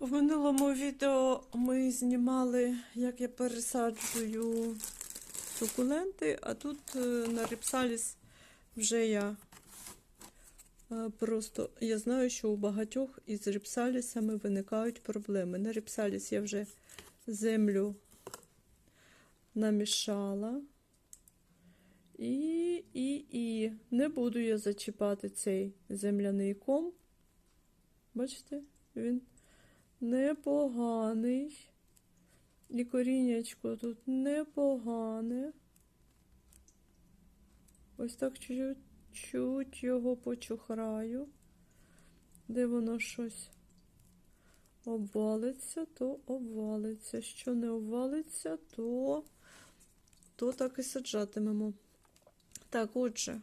В минулому відео ми знімали, як я пересаджую сукуленти, а тут е, на ріпсаліс вже я е, просто я знаю, що у багатьох із ріпсалісами виникають проблеми. На ріпсаліс я вже землю намішала. І, і, і не буду я зачіпати цей земляний ком. Бачите, він непоганий. І коріннячко тут непогане. Ось так чуть-чуть його почухраю. Де воно щось обвалиться, то обвалиться. Що не обвалиться, то, то так і саджатимемо. Так, отже,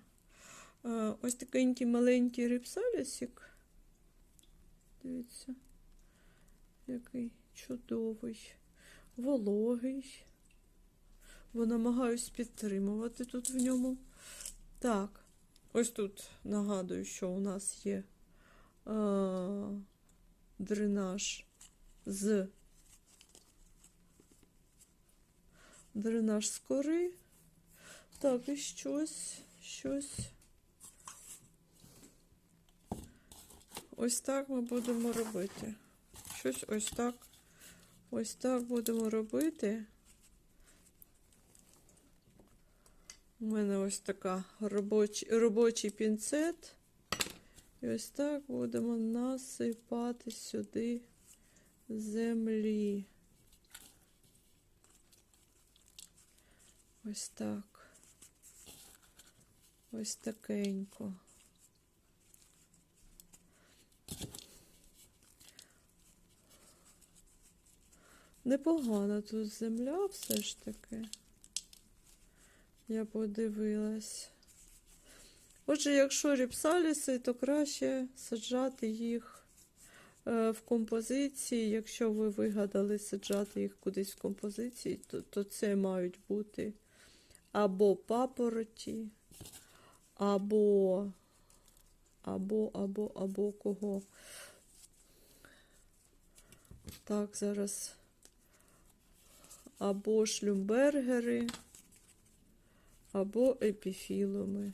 е, ось такенький маленький рипсалісик. Дивіться, який чудовий, вологий. Бо намагаюсь підтримувати тут в ньому. Так, ось тут нагадую, що у нас є а, дренаж з дренаж з кори. Так, і щось, щось. Ось так ми будемо робити. Щось ось так. Ось так будемо робити. У мене ось така робочий, робочий пінцет. І ось так будемо насипати сюди землі. Ось так. Ось такенько. Непогана тут земля все ж таки. Я подивилась. Отже, якщо ріпсаліси, то краще саджати їх е, в композиції. Якщо ви вигадали саджати їх кудись в композиції, то, то це мають бути або папороті, або, або, або, або кого. Так, зараз. Або шлюмбергери, або епіфілуми,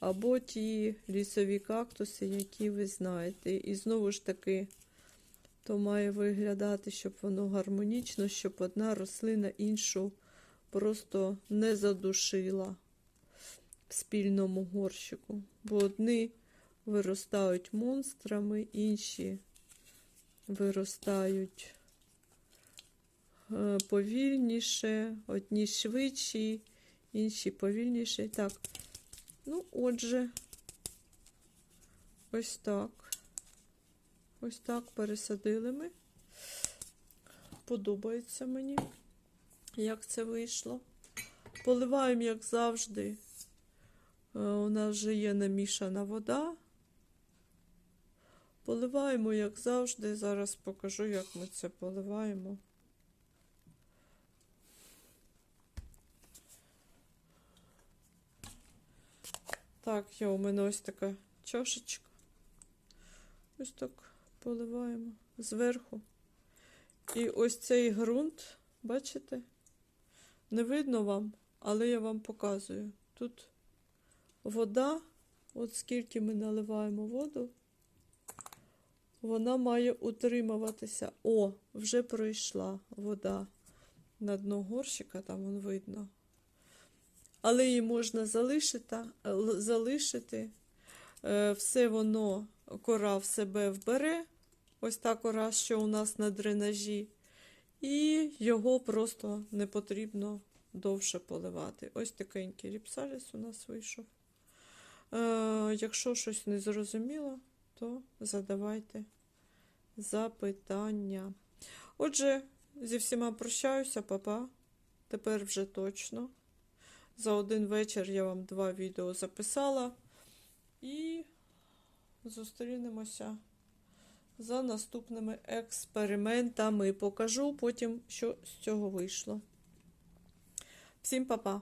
або ті лісові кактуси, які ви знаєте. І знову ж таки, то має виглядати, щоб воно гармонічно, щоб одна рослина іншу просто не задушила в спільному горщику. Бо одні виростають монстрами, інші виростають повільніше, одні швидші, інші повільніші. Так, ну, отже, ось так. Ось так пересадили ми. Подобається мені, як це вийшло. Поливаємо, як завжди. Е, У нас вже є намішана вода. Поливаємо, як завжди. Зараз покажу, як ми це поливаємо. Так, є у мене ось така чашечка. Ось так поливаємо зверху. І ось цей ґрунт, бачите? Не видно вам, але я вам показую. Тут вода, от скільки ми наливаємо воду, вона має утримуватися. О, вже пройшла вода на дно горщика, там вон видно. Але її можна залишити, залишити. Е, Все воно, кора в себе вбере. Ось та кора, що у нас на дренажі. І його просто не потрібно довше поливати. Ось такенький ріпсаліс у нас вийшов. Е, якщо щось не зрозуміло, то задавайте запитання. Отже, зі всіма прощаюся, папа. Тепер вже точно. За один вечір я вам два відео записала. І зустрінемося за наступними експериментами. Покажу потім, що з цього вийшло. Всім па-па!